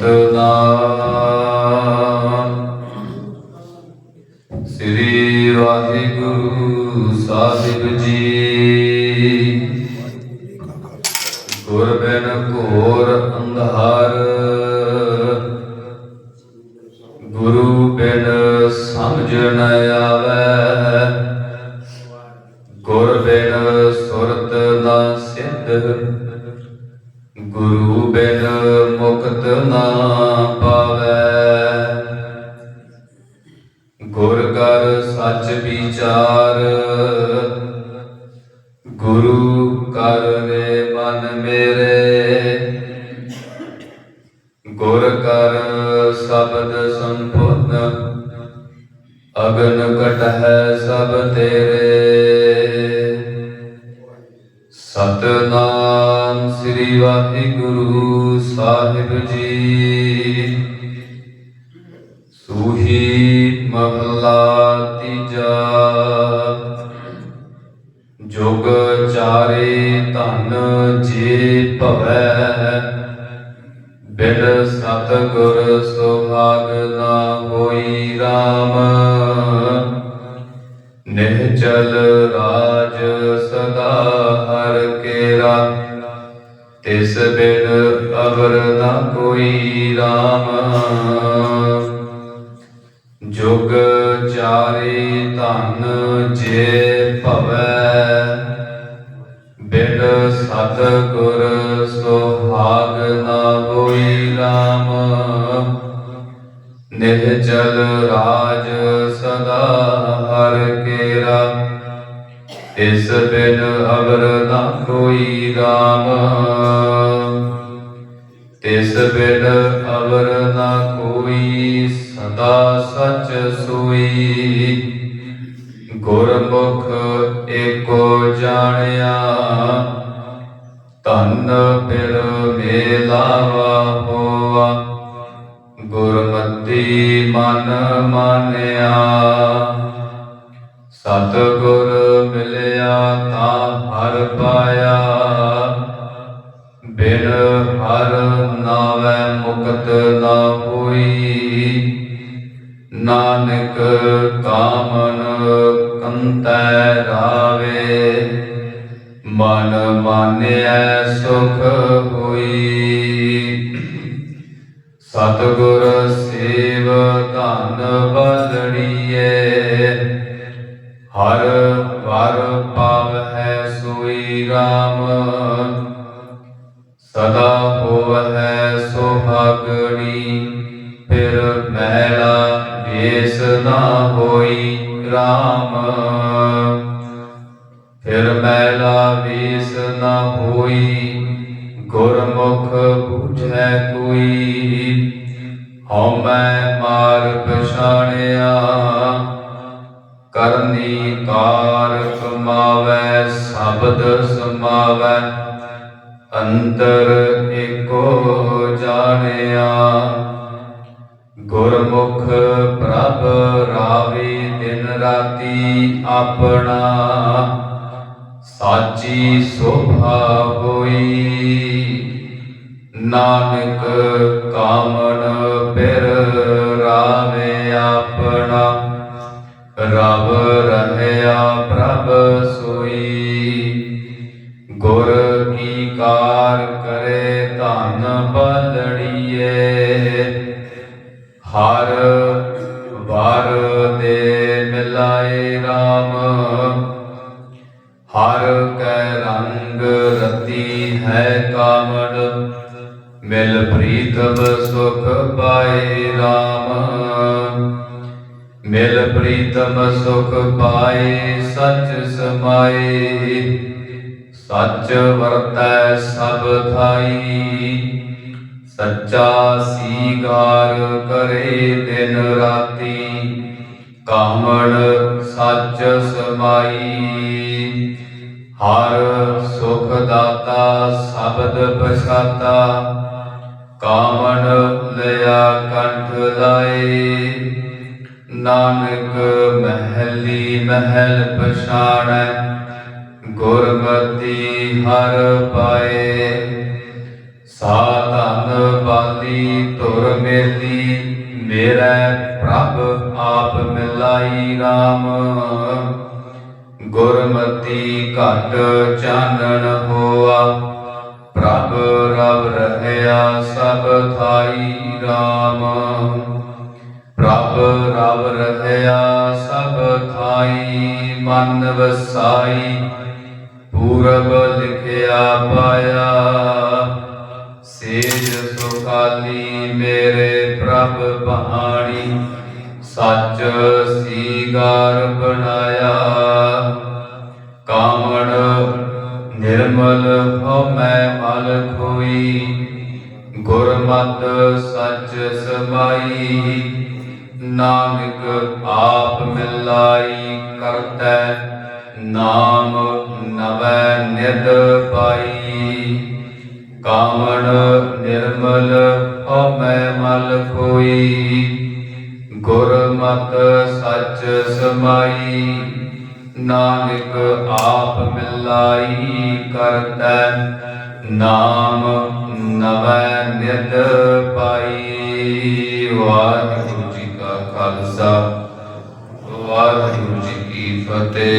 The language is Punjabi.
ਸਤਨਾਮ ਸ੍ਰੀ ਵਾਹਿਗੁਰੂ ਸਾਹਿਬ ਜੀ। ਗੁਰ ਬਿਨ ਘੋਰ ਅੰਧਾਰ, ਗੁਰੂ ਬਿਨ ਸਮਝ ਨ ਆਵੈ। ਗੁਰ ਬਿਨ ਸੁਰਤ ਨ ਸਿੱਧ ਸੱਚ ਵਿਚਾਰ। ਗੁਰੂ ਕਰ ਮਨ ਮੇਰੇ, ਗੁਰ ਕਰ ਸ਼ਬਦ ਸੰਪੂਰਨ। ਅਗਨ ਕਟ ਹੈ ਸਭ ਤੇਰੇ। ਸਤਨਾਮ ਸ੍ਰੀ ਵਾਹਿਗੁਰੂ ਸਾਹਿਬ ਜੀ। ਸੂਹੀ ਮਹਲਾ ਤੀਜਾ ਜੁਗ ਚਾਰੇ ਧਨ ਜੇ ਭਵੈ। ਬਿਨ ਸਤਗੁਰ ਸੁਹਾਗ ਸੁਭਾਗ ਨਾ ਹੋਈ RAM ਨਿਹਚਲ ਰਾਜ ਸਦਾ ਹਰ ਕੇਰਾ। ਤਿਸ ਬਿਨ ਅਵਰ ਨਾ ਕੋਈ RAM ਜੁਗ ਚਾਰੇ ਧਨ ਜੇ ਭਵੈ, ਬਿਨ ਸਤ ਗੁਰ ਸੁਹਾਗ ਨਾ ਹੋਈ ਰਾਮ। ਨਿਹਚਲ ਰਾਜ ਸਦਾ ਹਰ ਕੇਰਾ, ਇਸ ਬਿਨ ਅਵਰ ਨਾ ਕੋਈ ਰਾਮ। ਤਿਸ ਬਿਨ ਅਵਰ ਨਾ ਕੋਈ ਸਦਾ ਸਚ ਸੋਈ। ਗੁਰਮੁਖ ਏਕੋ ਜਾਣਿਆ ਤਨ ਫਿਰ ਮੇਲਾਵਾ ਹੋਆ। ਗੁਰਮਤੀ ਮਨ ਮਾਨਿਆ ਸਤ ਗੁਰ ਮਿਲਿਆ ਤਾਂ ਹਰ ਪਾਇਆ। ਬਿਨ ਨਾ ਹੋਈ ਨਾਨਕ ਕਾਮਨ ਕੰਤੈ ਰਾਵੇ। ਮਨ ਮਾਨਿਐ ਸੁਖ ਹੋਈ। ਸਤਿਗੁਰ ਸੇਵ ਧਨ ਬਦੜੀਏ ਹਰ ਵਰ ਪਾਵਹਿ ਸੋਈ RAM ਸੁਭਾਗਣੀ ਫਿਰ ਮਹਿਲਾ ਵੇਸ ਨਾ ਹੋਈ RAM ਫਿਰ ਮਹਿਲਾ ਵੇਸ ਨਾ ਹੋਈ, ਗੁਰਮੁਖ ਬੁਝੈ ਕੋਈ। ਹਉਮੈ ਮਾਰ ਪਛਾਣਿਆ, ਕਰਨੀ ਕਾਰ ਕਮਾਵੈ, ਸ਼ਬਦ ਸਮਾਵੈ। ਅੰਤਰ ਏਕੋ ਜਾਣਿਆ। ਗੁਰਮੁਖ ਪ੍ਰਭ ਰਾਵੇ ਦਿਨ ਰਾਤੀ ਆਪਣਾ। ਸਾਚੀ ਸੋਭਾ ਹੋਈ। ਨਾਨਕ ਕਾਮਨ ਪਿਰ ਹਰ ਵਰ ਦੇ ਮਿਲਾਏ RAM ਹਰ ਕੈ ਰੰਗ ਰਤੀ ਹੈ ਕਾਮੜ, ਮਿਲ ਪ੍ਰੀਤਮ ਸੁਖ ਪਾਏ RAM ਮਿਲ ਪ੍ਰੀਤਮ ਸੁਖ ਪਾਏ ਸਚ ਸਮਾਏ, ਸੱਚ ਵਰਤੈ ਸਭ ਥਾਈ। ਸੱਚਾ ਸੀਗਾਰ ਕਰੇ ਦਿਨ ਰਾਤੀ ਕਾਮੜ ਸੱਚ ਸਮਾਈ। ਹਰ ਸੁਖ ਦਾਤਾ ਸ਼ਬਦ ਪਛਾਤਾ ਕਾਮਣ ਲਿਆ ਕੰਠ ਲਾਏ। ਨਾਨਕ ਮਹਿਲੀ ਮਹਿਲ ਪਛਾਣੈ, ਗੁਰਮਤੀ ਹਰ ਪਾਏ। ਸਾਧਨ ਮਿਲਾਈ RAM ਗੁਰਮਤੀ ਘਟ ਚਾਨਣ ਹੋਆ ਪ੍ਰਭ ਰਵ ਰਹਿਆ ਸਭ ਥਾਈ RAM ਪ੍ਰਭ ਰਵ ਰਹਿਆ ਸਭ ਥਾਈ ਮਨ ਵਸਾਈ ਪੂਰਬ ਲਿਖਿਆ ਪਾਇਆ ਸੇਜ ਸੁਖਾਲੀ ਮੇਰੇ ਪ੍ਰਭ ਬਹਾਣੀ ਸੱਚ ਸੀਗਾਰ ਬਣਾਇਆ। ਕਾਮੜ ਨਿਰਮਲ ਹੋ ਮਲ ਖੋਈ। ਗੁਰਮਤ ਸੱਚ ਸਮਾਈ। ਨਾਨਕ ਆਪ ਮਿਲਾਈ ਕਰਤੈ। ਨਾਮ ਨਵੈ ਨਿਦ ਪਾਈ। ਕਾਮਣ ਨਿਰਮਲ ਹੋ ਮੈਂ ਮਲ ਕੋਈ ਗੁਰਮਤ ਸੱਚ ਸਮਾਈ, ਨਾਨਕ ਆਪ ਮਿਲਾਈ ਕਰਤੈ, ਨਾਮ ਨਵੈ ਨਿਦ ਪਾਈ। ਵਾਹਿਗੁਰੂ ਜੀ ਕਾ ਖਾਲਸਾ, ਵਾਹਿਗੁਰੂ ਜੀ ਕੀ ਫਤਿਹ।